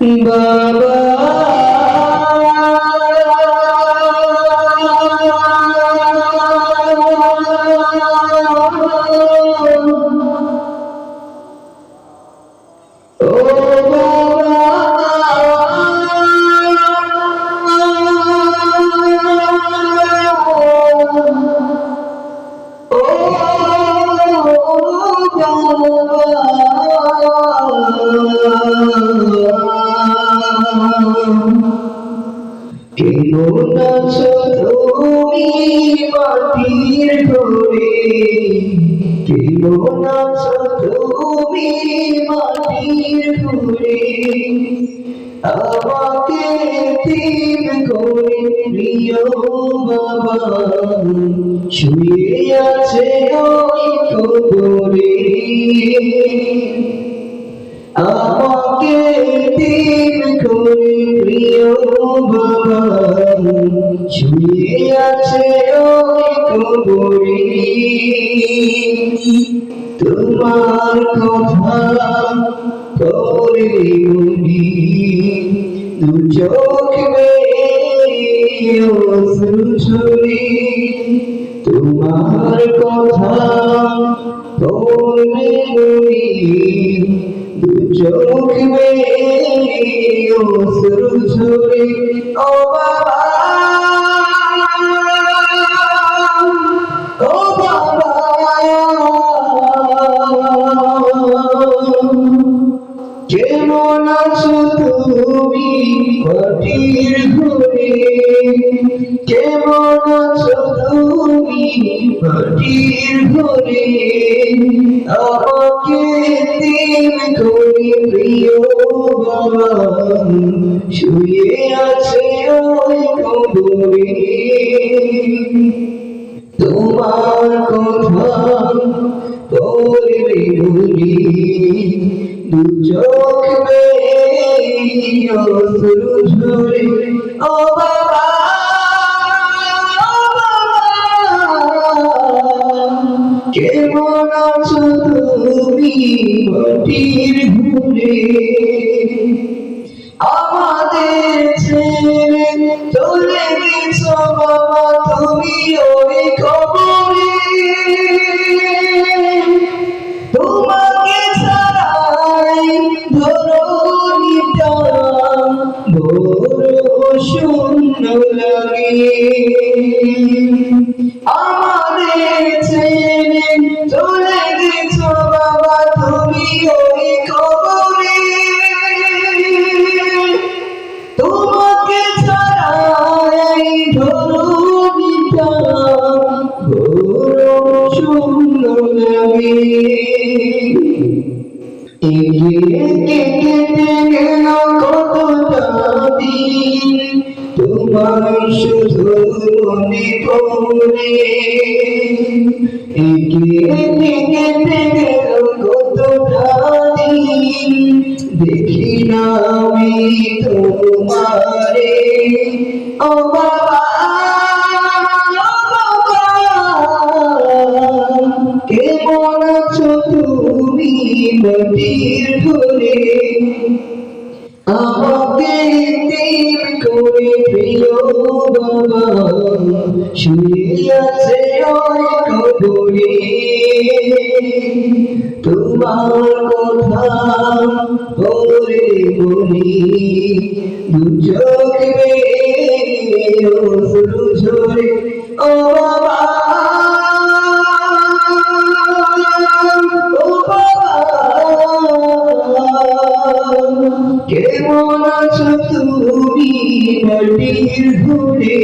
বাবা আছো তুমি মাটির ঘরে কেমন আছো তুমি মাটির ঘরে আমাকে তিন করে প্রিয় বাবা শুয়ে আছে ওই কবরে আমাকে বাবা শুয়ে আছে ওই তোমার কথা করে মনি দু চোখ তোমার কথা বলবে মনি দু চোখ ঝরে ও বাবা ও বাবা। কেমন আছো তুমি মাটির ঘরে? আমাকে দিন করে প্রিয় শুয়ে আছে ওই কবরে তোমার কথা বলবে বলি দু চোখ ঝরে আমাদের ছেড়ে চলে গেছো বাবা তুমি ওই তোমাকে ছাড়াই শূন্য লাগে আমাদের চলে পড়ে এগিয়ে কেটে গেল কতটা দিন দেখি না আমি তোমারে ও বাবা কেমন আছো তুমি নদীর ঘরে শুয়ে আছে তোমার কথা বলে বলি, দু চোখ ও বাবা কেমন আছো তুমি মাটির ঘুরে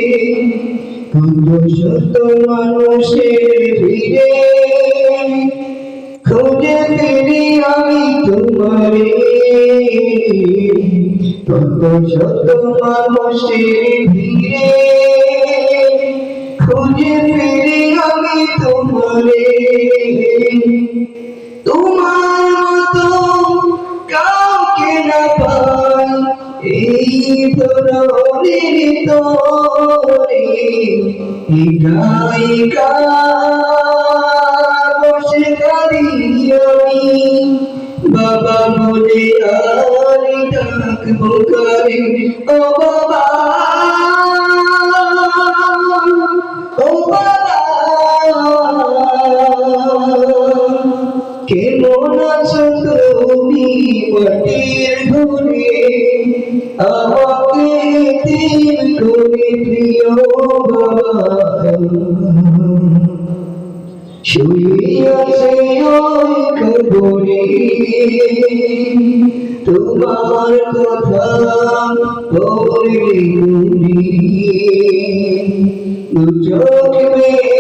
শত মানুষের ভিড়ে। খুঁজে ফিরি আমি তোমারে। কত শত মানুষের ভিড়ে। খুঁজে ফিরি আমি তোমারে। তোমার ধরনের তোরে গায়িকা বসে কাঁদি আমি বাবা বলে আর ডাকব পুকারি ও কেমন আছো তুমি মাটির ঘরে আমাকে দিন করে প্রিয় বাবা তোমার কথা মেয়ে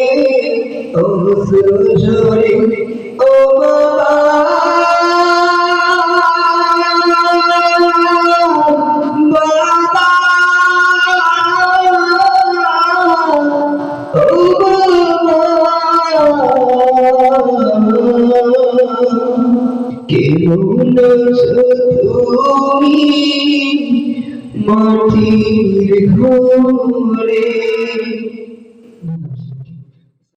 মাটির ঘরে